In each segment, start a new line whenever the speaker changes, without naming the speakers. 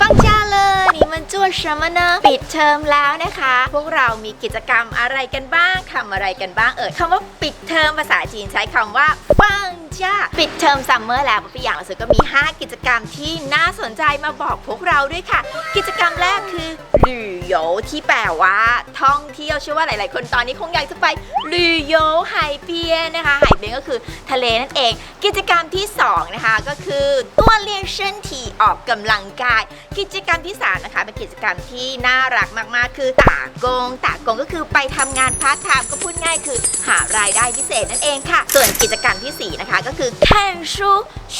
ฟังจ้าเลยนี่มันจ้วชมนะปิดเทอมแล้วนะคะ พวกเรามีกิจกรรมอะไรกันบ้างทำอะไรกันบ้างเอ่ยคำว่าปิดเทอมภาษาจีนใช้คำว่าฟังจ้าปิดเทอมซัมเมอร์แล้วตัวอย่างเราก็มี 5 กิจกรรมที่น่าสนใจมาบอกพวกเราด้วยค่ะ กิจกรรมแรกคือหรืโยที่แปลว่าท่องเที่ยวเชื่อว่าหลาย ๆ คนตอนนี้คงอยากจะไปหรืโยไฮเปียนะคะไฮ ก็คือทะเลนั่นเอง กิจกรรมที่สองนะคะก็คือตัวเลียนเช่นทีออกกำลังกาย กิจกรรมที่สามนะคะเป็นกิจกรรมที่น่ารักมาก ๆ คือตากงตากงก็คือไปทำงานพาร์ทไทม์ก็พูดง่ายคือหารายได้พิเศษนั่นเองค่ะ ส่วนกิจกรรมที่สี่นะคะก็คือ看书学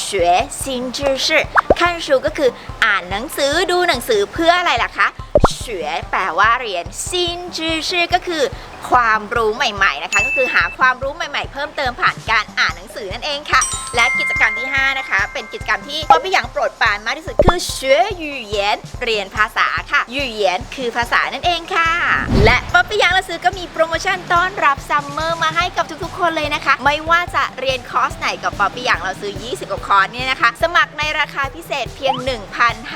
新知识看书ก็คือ อ่านหนังสือดูหนังสือเพื่ออะไรล่ะคะ学แปลว่าเรียนซินจือชื่อก็คือ ความรู้ใหม่ๆนะคะ ก็คือหาความรู้ใหม่ๆ เพิ่มเติมผ่านการอ่านหนังสือนั่นเองค่ะ และกิจกรรมที่5นะคะ เป็นกิจกรรมที่ป๊อปปี้หยางโปรดปานมากที่สุดคือเชื้อยูเยีนเรียนภาษาค่ะยูเยีนคือภาษานั่นเองค่ะ และป๊อปปี้หยางละซื้อก็มีโปรโมชั่นต้อนรับซัมเมอร์มาให้กับทุกๆ คนเลยนะคะ ไม่ว่าจะเรียนคอร์สไหนกับป๊อปปี้หยางเราซื้อ 20กว่าคอร์สเนี่ยนะคะ สมัครในราคาพิเศษเพียง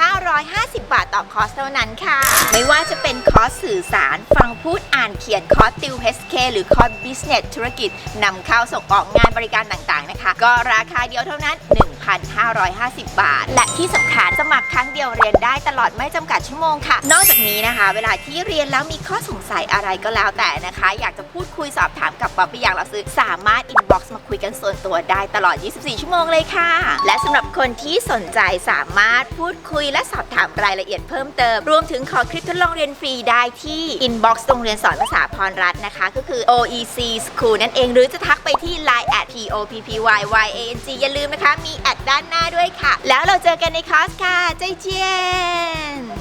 1,550 บาทต่อคอร์สเท่านั้นค่ะ ไม่ว่าจะเป็นคอร์สสื่อสารฟังพูดอ่านเขียนคอร์สติวเคหรือคอร์สบิสเนสธุรกิจนำเข้าส่งออกงานบริการต่างๆนะคะ ก็ราคาเดียวเท่านั้น1 1,550 บาท และที่สำคัญสมัครครั้งเดียวเรียนได้ตลอดไม่จำกัดชั่วโมงค่ะ นอกจากนี้นะคะ เวลาที่เรียนแล้วมีข้อสงสัยอะไรก็แล้วแต่นะคะ อยากจะพูดคุยสอบถามกับป๊อปปี้อยางเราซื้อสามารถ inbox มาคุยกันส่วนตัวได้ตลอด 24 ชั่วโมงเลยค่ะ และสำหรับคนที่สนใจสามารถพูดคุยและสอบถามรายละเอียดเพิ่มเติม รวมถึงขอคลิปทดลองเรียนฟรีได้ที่ inbox โรงเรียนสอนภาษาพรรัตน์นะคะ ก็คือ OEC School นั่นเอง หรือจะทักไปที่ line at poppyang อย่าลืมนะคะมีแอด้านหน้าด้วยค่ะ แล้วเราเจอกันในคลาสค่ะใจเจียน